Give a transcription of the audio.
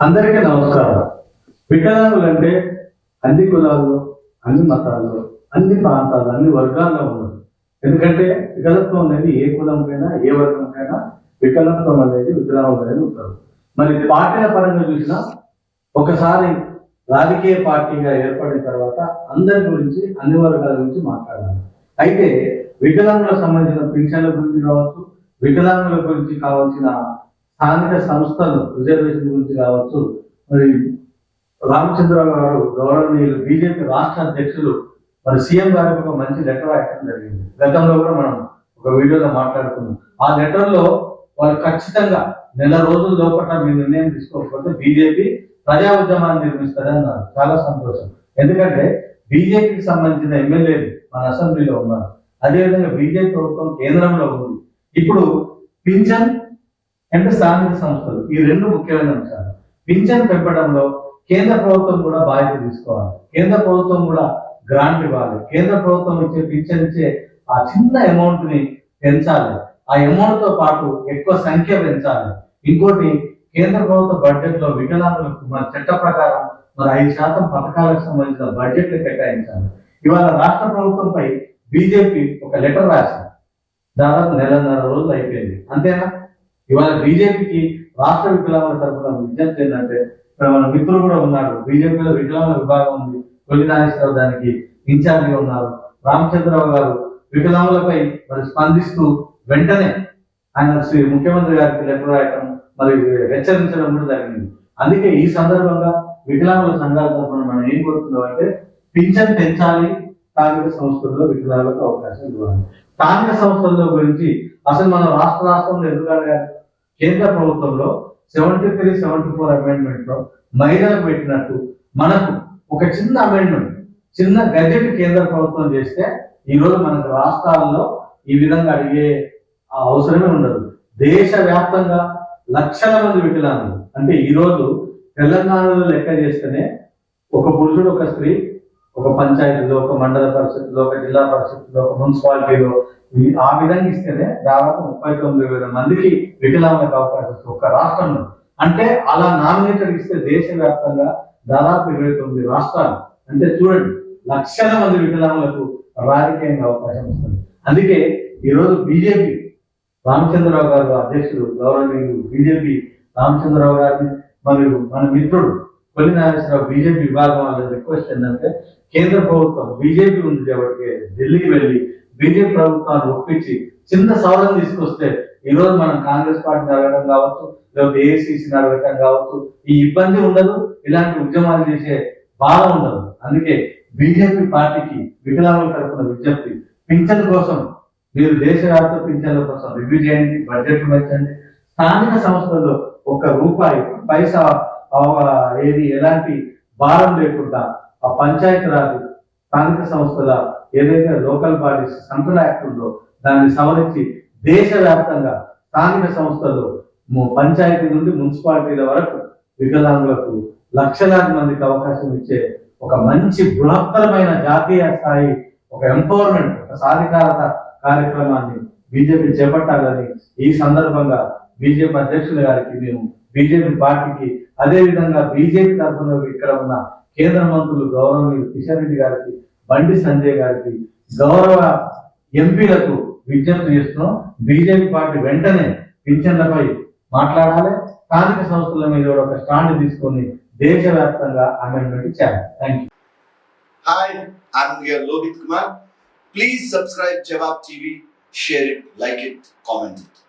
అందరికీ నమస్కారం. వికలాంగులు అంటే అన్ని కులాల్లో అన్ని మతాల్లో అన్ని ప్రాంతాల్లో అన్ని వర్గాల్లో ఉన్నారు. ఎందుకంటే వికలత్వం అనేది ఏ కులంకైనా ఏ వర్గంకైనా వికలత్వం అనేది వికలాంగులు అనేది ఉంటారు. మరి పార్టీల పరంగా చూసినా ఒకసారి రాజకీయ పార్టీగా ఏర్పడిన తర్వాత అందరి గురించి అన్ని వర్గాల గురించి మాట్లాడాలి. అయితే వికలాంగులకు సంబంధించిన పింఛన్ల గురించి కావచ్చు వికలాంగుల గురించి కావాల్సిన స్థానిక సంస్థలు రిజర్వేషన్ గురించి కావచ్చు మరి రామచంద్రరావు గారు గౌరవనీయులు బీజేపీ రాష్ట్ర అధ్యక్షులు మరి సీఎం గారికి ఒక మంచి లెటర్ రాయడం జరిగింది. గతంలో కూడా మనం ఒక వీడియోలో మాట్లాడుకున్నాం. ఆ లెటర్లో వాళ్ళు ఖచ్చితంగా నెల రోజుల లోపల మీ నిర్ణయం తీసుకోకపోతే బీజేపీ ప్రజా ఉద్యమాన్ని నిర్మిస్తారన్నారు చాలా సంతోషం. ఎందుకంటే బీజేపీకి సంబంధించిన ఎమ్మెల్యేలు మన అసెంబ్లీలో ఉన్నారు. అదేవిధంగా బీజేపీ ప్రభుత్వం కేంద్రంలో ఉంది. ఇప్పుడు పింఛన్ అంటే స్థానిక సంస్థలు ఈ రెండు ముఖ్యమైన అంశాలు. పింఛన్ పెంపడంలో కేంద్ర ప్రభుత్వం కూడా బాధ్యత తీసుకోవాలి. కేంద్ర ప్రభుత్వం కూడా గ్రాంట్ ఇవ్వాలి. కేంద్ర ప్రభుత్వం ఇచ్చే పింఛన్ ఇచ్చే ఆ చిన్న అమౌంట్ని పెంచాలి. ఆ అమౌంట్తో పాటు ఎక్కువ సంఖ్య పెంచాలి. ఇంకోటి కేంద్ర ప్రభుత్వ బడ్జెట్లో వికలాంగులకు మన చట్ట ప్రకారం మరి ఐదు శాతం పథకాలకు సంబంధించిన బడ్జెట్ కేటాయించాలి. ఇవాళ రాష్ట్ర ప్రభుత్వంపై బీజేపీ ఒక లెటర్ రాసింది. దాదాపు నెలన్నర రోజులు అయిపోయింది. అంతేనా? ఇవాళ బీజేపీకి రాష్ట్ర వికలాంగుల తరఫున విజ్ఞప్తి ఏంటంటే ఇక్కడ మన మిత్రులు కూడా ఉన్నారు. బీజేపీలో వికలాంగుల విభాగం ఉంది. తొలి నాగేశ్వరరావు దానికి ఇన్ఛార్జిగా ఉన్నారు. రామచంద్రరావు గారు వికలాంగులపై మరి స్పందిస్తూ వెంటనే ఆయన శ్రీ ముఖ్యమంత్రి గారికి లెటర్ రాయటం మరి హెచ్చరించడం కూడా జరిగింది. అందుకే ఈ సందర్భంగా వికలాంగుల సంఘాల తరఫున మనం ఏం కోరుతున్నాం అంటే పింఛన్ పెంచాలి స్థానిక సంస్థల్లో వికలాంగులకు అవకాశం ఇవ్వాలి. స్థానిక సంస్థల గురించి అసలు మన రాష్ట్ర రాష్ట్రంలో ఎందుకు కేంద్ర ప్రభుత్వంలో సెవెంటీ త్రీ సెవెంటీ ఫోర్ అమెండ్మెంట్లో మహిళలకు పెట్టినట్టు మనకు ఒక చిన్న అమెండ్మెంట్ చిన్న గజెట్ కేంద్ర ప్రభుత్వం చేస్తే ఈ రోజు మనకు రాష్ట్రాల్లో ఈ విధంగా అడిగే అవసరమే ఉండదు. దేశ వ్యాప్తంగా లక్షల మంది వికలాంగులు. అంటే ఈ రోజు తెలంగాణలో లెక్క చేస్తేనే ఒక పురుషుడు ఒక స్త్రీ ఒక పంచాయతీలో ఒక మండల పరిషత్లో ఒక జిల్లా పరిషత్లో ఒక మున్సిపాలిటీలో ఆ విధంగా ఇస్తేనే దాదాపు ముప్పై తొమ్మిది వేల మందికి వికలాంగులకు అవకాశం ఒక రాష్ట్రంలో. అంటే అలా నామినేటర్ ఇస్తే దేశవ్యాప్తంగా దాదాపు ఇరవై తొమ్మిది రాష్ట్రాలు. అంటే చూడండి లక్షల మంది వికలాంగులకు రాజకీయంగా అవకాశం వస్తుంది. అందుకే ఈరోజు బీజేపీ రామచంద్రరావు గారు అధ్యక్షుడు గౌరవనీయుడు బీజేపీ రామచంద్రరావు గారిని మరియు మన మిత్రుడు కొల్లి నాగేశ్వరరావు బీజేపీ విభాగం వాళ్ళ రిక్వెస్ట్ ఏంటంటే కేంద్ర ప్రభుత్వం బీజేపీ ఉంది కాబట్టి ఢిల్లీకి వెళ్ళి బీజేపీ ప్రభుత్వాన్ని ఒప్పించి చిన్న సవరణ తీసుకొస్తే ఈ రోజు మనం కాంగ్రెస్ పార్టీని అడగడం కావచ్చు లేకపోతే ఏఐసిసిని అడగడం కావచ్చు ఈ ఇబ్బంది ఉండదు ఇలాంటి ఉద్యమాలు చేసే బాధ ఉండదు. అందుకే బీజేపీ పార్టీకి వికలాంగుల తరపున విజ్ఞప్తి. పింఛన్ కోసం మీరు దేశవ్యాప్త పింఛన్ల కోసం రివ్యూ చేయండి బడ్జెట్ పెంచండి. స్థానిక సంస్థల్లో ఒక రూపాయి పైసా ఏది ఎలాంటి భారం లేకుండా ఆ పంచాయతీ రాజ్ స్థానిక సంస్థల ఏదైతే లోకల్ బాడీస్ సెంట్రల్ యాక్ట్ ఉందో దాన్ని సవరించి దేశవ్యాప్తంగా స్థానిక సంస్థలు పంచాయతీ నుండి మున్సిపాలిటీల వరకు వికలాంగులకు లక్షలాది మందికి అవకాశం ఇచ్చే ఒక మంచి బృహత్తరమైన జాతీయ స్థాయి ఒక ఎంపవర్మెంట్ ఒక సాధికారత కార్యక్రమాన్ని బీజేపీ చేపట్టాలని ఈ సందర్భంగా బీజేపీ అధ్యక్షుల గారికి మేము బీజేపీ పార్టీకి అదే విధంగా బీజేపీ తరఫున ఇక్కడ ఉన్న కేంద్ర మంత్రులు గౌరవనీయులు కిషన్ రెడ్డి గారికి బండి సంజయ్ గారికి గౌరవ ఎంపీలకు విజ్ఞప్తి చేస్తున్నాం. బీజేపీ పార్టీ వెంటనే పింఛన్లపై మాట్లాడాలి. స్థానిక సంస్థల మీద కూడా ఒక స్టాండ్ తీసుకొని దేశవ్యాప్తంగా అమెండ్మెంట్ ఇచ్చారు. Thank you hi I'm here Lohit Kumar please subscribe Jawab TV, share like like comment comment.